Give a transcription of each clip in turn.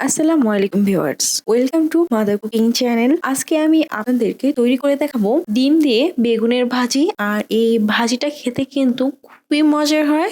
আসসালামু আলাইকুম viewers, welcome to mother cooking channel. আজকে আমি আপনাদেরকে তৈরি করে দেখাবো ডিম দিয়ে বেগুনের ভাজি। আর এই ভাজিটা খেতে কিন্তু খুবই মজার হয়।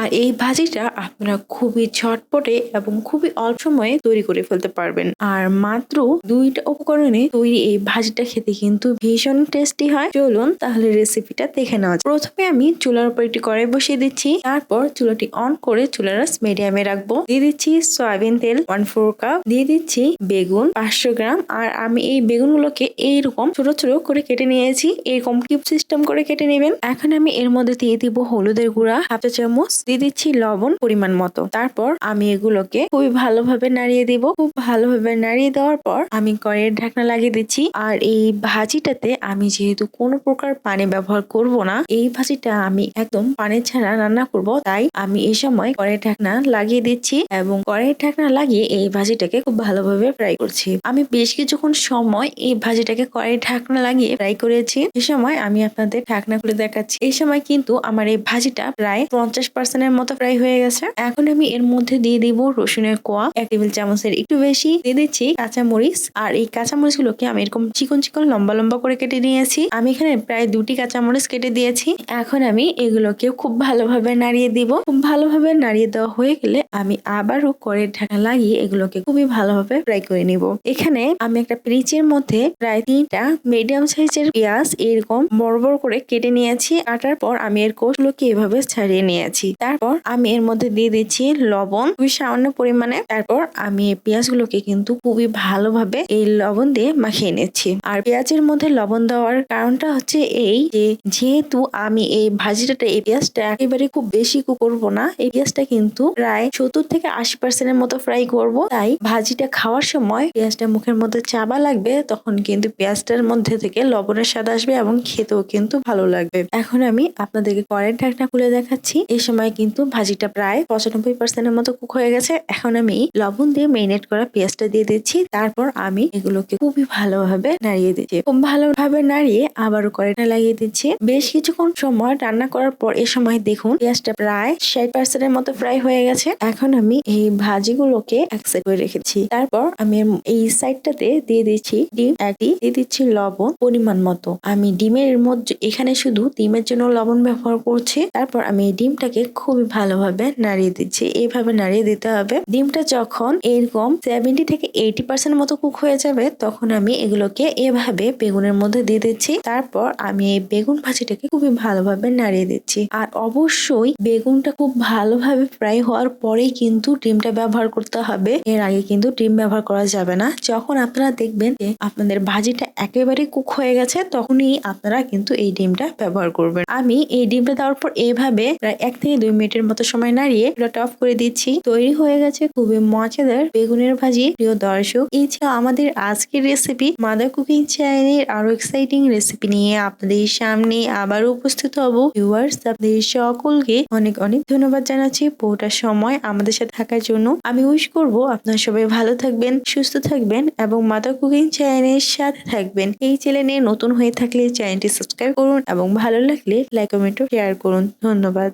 আর এই ভাজিটা আপনারা খুবই ঝটপটে এবং খুবই অল্প সময়ে তৈরি করে ফেলতে পারবেন। আর মাত্র দুইটা উপকরণে তৈরি এই ভাজিটা খেতে কিন্তু ভীষণ টেস্টি হয়। চলুন তাহলে রেসিপিটা দেখে নেওয়া। প্রথমে আমি চুলার উপর একটি কড়াই বসিয়ে দিচ্ছি। তারপর চুলাটি অন করে চুলার মিডিয়ামে রাখব। দিয়ে দিচ্ছি সয়াবিন তেল ওয়ান ফোর কাপ দিয়ে দিচ্ছি বেগুন, পাঁচশো গ্রাম। আর আমি এই বেগুনগুলোকে এইরকম ছোট ছোট করে কেটে নিয়েছি। এরকম কিউব সিস্টেম করে কেটে নেবেন। এখন আমি এর মধ্যে দিয়ে দিব হলুদের গুঁড়া, হাফ চামচ দিয়ে দিচ্ছি লবণ পরিমাণ মতো। তারপর আমি এগুলোকে খুবই ভালোভাবে নাড়িয়ে দিব। খুব ভালোভাবে নাড়িয়ে দেওয়ার পর আমি কড়াইয়ের ঢাকনা লাগিয়ে দিচ্ছি। আর এই ভাজিটাতে আমি যেহেতু কোনো প্রকার পানি ব্যবহার করব না, এই ভাজিটা আমি একদম পানি ছাড়া রান্না করব। তাই আমি এই সময় কড়াইয়ের ঢাকনা লাগিয়ে দিচ্ছি এবং কড়াইয়ের ঢাকনা লাগিয়ে এই ভাজিটাকে খুব ভালোভাবে ফ্রাই করছি। আমি বেশ কিছুক্ষণ সময় এই ভাজিটাকে কড়াইয়ের ঢাকনা লাগিয়ে ফ্রাই করেছি। এ সময় আমি আপনাদের ঢাকনা খুলে দেখাচ্ছি। এই সময় কিন্তু আমার এই ভাজিটা প্রায় পঞ্চাশ পার্সেন্টের মতো ফ্রাই হয়ে গেছে। এখন আমি এর মধ্যে দিয়ে দিব রসুনের কোয়া। এক টেবিল চামচের একটু বেশি দিয়ে দিচ্ছি কাঁচামরিচ। আর এই কাঁচামরিচ গুলোকে আমি এরকম চিকন চিকন লম্বা লম্বা করে কেটে নিয়েছি। আমি এখানে প্রায় দুটি কাঁচামরিচ কেটে দিয়েছি। এখন আমি এগুলোকে খুব ভালোভাবে নাড়িয়ে দিব। খুব ভালোভাবে নাড়িয়ে দেওয়া হয়ে গেলে আমি আবারও কড়ের ঢাকা লাগিয়ে এগুলোকে খুবই ভালোভাবে ফ্রাই করে নিব। এখানে আমি একটা পিরিচের মধ্যে প্রায় তিনটা মিডিয়াম সাইজের পেঁয়াজ এরকম বড় বড় করে কেটে নিয়েছি। কাটার পর আমি এর কোষগুলোকে এভাবে ছাড়িয়ে নিয়েছি। তারপর আমি এর মধ্যে দিয়ে দিচ্ছি লবণ খুবই সামান্য পরিমাণে। তারপর আমি এই পেঁয়াজগুলোকে কিন্তু খুবই ভালোভাবে এই লবণ দিয়ে মাখিয়ে নিচ্ছি। আর পেঁয়াজের মধ্যে লবণ দেওয়ার কারণটা হচ্ছে এই যে, যেহেতু আমি এই ভাজিটাতে এই পেঁয়াজটা একেবারে খুব বেশি করব না, এই পেঁয়াজটা কিন্তু প্রায় সত্তর থেকে আশি পার্সেন্টের মতো ফ্রাই করব। তাই ভাজিটা খাওয়ার সময় পেঁয়াজটা মুখের মধ্যে চাবা লাগবে, তখন কিন্তু পেঁয়াজটার মধ্যে থেকে লবণের স্বাদ আসবে এবং খেতেও কিন্তু ভালো লাগবে। এখন আমি আপনাদেরকে কড়াইয়ের ঢাকনা খুলে দেখাচ্ছি। এই সময় কিন্তু ভাজিটা প্রায় পঁচানব্বই পার্সেন্টের মতো কুক হয়ে গেছে। এখন আমি লবণ দিয়ে মেরিনেট করা পেঁয়াজটা দিয়ে দিচ্ছি। তারপর আমি এগুলোকে খুবই ভালোভাবে নাড়িয়ে দিচ্ছি। খুব ভালোভাবে নাড়িয়ে আবারও কড়াইটা লাগিয়ে দিচ্ছি। বেশ কিছুক্ষণ সময় রান্না করার পর এ সময় দেখুন, পেঁয়াজটা প্রায় ষাট পার্সেন্টের মতো ফ্রাই হয়ে গেছে। এখন আমি এই ভাজিগুলোকে এক সাইড করে রেখেছি তারপর আমি এই সাইডটাতে দিয়ে দিচ্ছি ডিম। একটি দিয়ে দিচ্ছি লবণ পরিমাণ মতো। আমি ডিমের মধ্যে, এখানে শুধু ডিমের জন্য লবণ ব্যবহার করছি। তারপর আমি ডিমটাকে খুবই ভালোভাবে নাড়িয়ে দিচ্ছি। এইভাবে নাড়িয়ে দিতে হবে। ডিমটা যখন এরকম সেভেন্টি থেকে এইটি পার্সেন্ট মতো কুক হয়ে যাবে, তখন আমি এগুলোকে এভাবে বেগুনের মধ্যে দিয়ে দিচ্ছি। তারপর আমি এই বেগুন ভাজিটাকে খুবই ভালোভাবে নাড়িয়ে দিচ্ছি। আর অবশ্যই বেগুনটা খুব ভালোভাবে ফ্রাই হওয়ার পরেই কিন্তু ডিমটা ব্যবহার করতে হবে। এর আগে কিন্তু ডিম ব্যবহার করা যাবে না। যখন আপনারা দেখবেন যে আপনাদের ভাজিটা একেবারে কুক হয়ে গেছে, তখনই আপনারা কিন্তু এই ডিমটা ব্যবহার করবেন। আমি এই ডিমটা দেওয়ার পর এভাবে প্রায় এক থেকে দুই মিনিটের মতো সময় নাড়িয়ে চুলাটা অফ করে দিচ্ছি। তৈরি হয়ে গেছে খুবই মজাদার বেগুনের ভাজি। প্রিয় দর্শক, এই ছিল আমাদের আজকের রেসিপি মাদার কুকিং চ্যানেলের আরও এক্সাইটিং রেসিপি নিয়ে আপনাদের সামনে আবার উপস্থিত হব। ভিউয়ার্স আপনাদের সকলকে অনেক অনেক ধন্যবাদ জানাচ্ছি পুরোটা সময় আমাদের সাথে থাকার জন্য। আমি উইশ করব আপনারা সবাই ভালো থাকবেন, সুস্থ থাকবেন এবং মাদার কুকিং চ্যানেলের সাথে থাকবেন। এই চ্যানেলে নতুন হয়ে থাকলে চ্যানেলটি সাবস্ক্রাইব করুন এবং ভালো লাগলে লাইক কমেন্ট শেয়ার করুন। ধন্যবাদ।